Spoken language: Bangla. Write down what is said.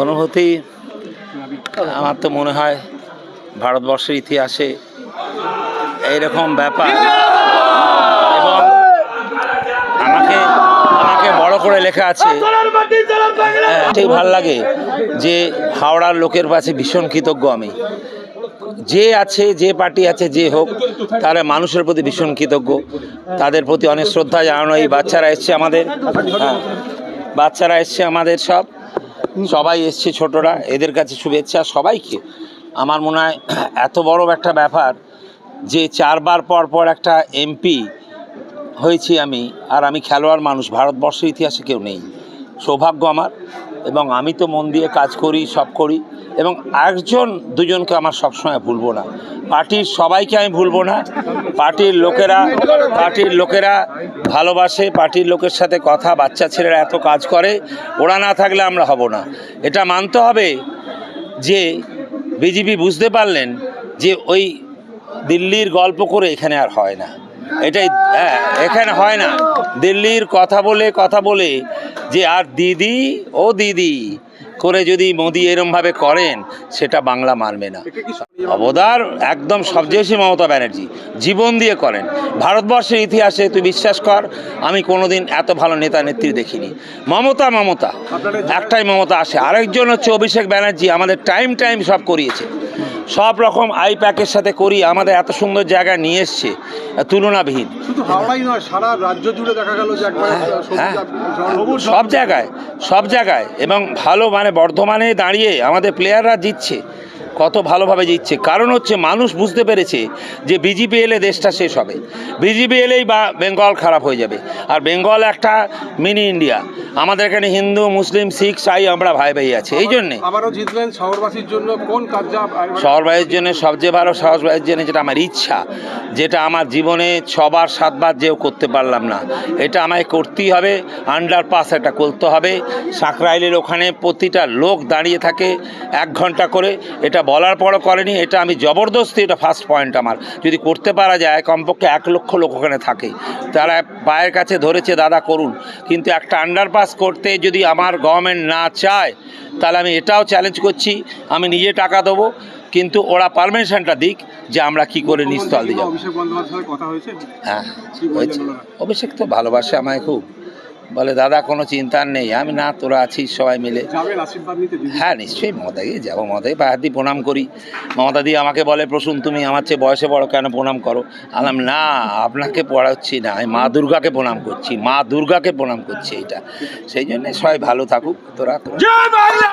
অনুভূতি আমার তো মনে হয় ভারতবর্ষের ইতিহাসে এইরকম ব্যাপার এবং আমাকে আমাকে বড় করে লেখা আছে হ্যাঁ, ঠিক ভালো লাগে যে হাওড়ার লোকের কাছে ভীষণ কৃতজ্ঞ আমি। যে আছে, যে পার্টি আছে, যে হোক, তারা মানুষের প্রতি ভীষণ কৃতজ্ঞ। তাদের প্রতি অনেক শ্রদ্ধা জানানো এই বাচ্চারা এসছে আমাদের। হ্যাঁ বাচ্চারা এসছে আমাদের সব। সবাই এসছে ছোটরা, এদের কাছে শুভেচ্ছা সবাইকে। আমার মনে হয় এত বড় একটা ব্যাপার যে চারবার পর পর একটা এমপি হয়েছি আমি, আর আমি খেলোয়াড় মানুষ, ভারতবর্ষের ইতিহাসে কেউ নেই। সৌভাগ্য আমার, এবং আমি তো মন দিয়ে কাজ করি, সব করি। এবং একজন দুজনকে আমার সবসময় ভুলবো না। পার্টির সবাইকে আমি ভুলবো না। পার্টির লোকেরা পার্টির লোকেরা ভালোবাসে, পার্টির লোকের সাথে কথা, বাচ্চা ছেলেরা এত কাজ করে, ওরা না থাকলে আমরা হব না। এটা মানতে হবে যে বিজেপি বুঝতে পারলেন যে ওই দিল্লির গল্প করে এখানে আর হয় না। এটাই হ্যাঁ এখানে হয় না। দিল্লির কথা বলে কথা বলে যে আর দিদি, ও দিদি করে যদি মোদি এরমভাবে করেন সেটা বাংলা মানবে না। অবদার একদম সবচেয়ে বেশি মমতা ব্যানার্জি। জীবন দিয়ে করেন। ভারতবর্ষের ইতিহাসে তুই বিশ্বাস কর আমি কোনোদিন এত ভালো নেতা নেত্রী দেখিনি। মমতা মমতা। একটাই মমতা আসে আরেকজন হচ্ছে অভিষেক ব্যানার্জি আমাদের টাইম টাইম সব করিয়েছে। সব রকম আই প্যাকের সাথে করি আমাদের এত সুন্দর জায়গা নিয়ে এসছে তুলনাবিহীন। শুধু হাওড়াই নয় সারা রাজ্য জুড়ে দেখা গেল যে একবার হ্যাঁ সব জায়গায় সব জায়গায় এবং ভালো মানে বর্ধমানে দাঁড়িয়ে আমাদের প্লেয়াররা জিতছে। কত ভালোভাবে জিতছে। কারণ হচ্ছে মানুষ বুঝতে পেরেছে যে বিজেপি এলে দেশটা শেষ হবে। বিজেপি এলেই বা বেঙ্গল খারাপ হয়ে যাবে। আর বেঙ্গল একটা মিনি ইন্ডিয়া। আমাদের এখানে হিন্দু মুসলিম শিখ সাই আমরা ভাই ভাই আছে। এই জন্যে। শহরবাসীর জন্য কোন শহরবাসীর জন্য সবচেয়ে ভালো শহরবাসীর জন্য যেটা আমার ইচ্ছা যেটা আমার জীবনে ছবার সাতবার যেও করতে পারলাম না এটা আমায় করতেই হবে। আন্ডারপাস একটা করতে হবে। সাঁকরাইলের ওখানে প্রতিটা লোক দাঁড়িয়ে থাকে এক ঘণ্টা করে। এটা বলার পরও করেনি এটা আমি জবরদস্তি এটা ফার্স্ট পয়েন্ট আমার। যদি করতে পারা যায় কমপক্ষে এক লক্ষ লোক ওখানে থাকে। তারা পায়ের কাছে ধরেছে দাদা করুন। কিন্তু একটা আন্ডারপাস করতে যদি আমার গভর্নমেন্ট না চায় তাহলে আমি এটাও চ্যালেঞ্জ করছি আমি নিজে টাকা দেবো কিন্তু ওরা পারমিশনটা দিক যে আমরা কি করে নিস্তল দিয়ে যাব। হ্যাঁ? অভিষেক তো ভালোবাসে আমায় খুব। বলে দাদা কোনো চিন্তার নেই আমি না তোরা আছিস সবাই মিলে। হ্যাঁ নিশ্চয়ই মমতাকে যাব মমতাকে পাহাড় প্রণাম করি। মমতা দিয়ে আমাকে বলে প্রসূন তুমি আমার চেয়ে বয়সে বড় কেন? প্রণাম করো। আলাম না আপনাকে পড়াচ্ছি না আমি মা দুর্গাকে প্রণাম করছি মা দুর্গাকে প্রণাম করছি এটা সেই জন্যে সবাই ভালো থাকুক তোরা তোরা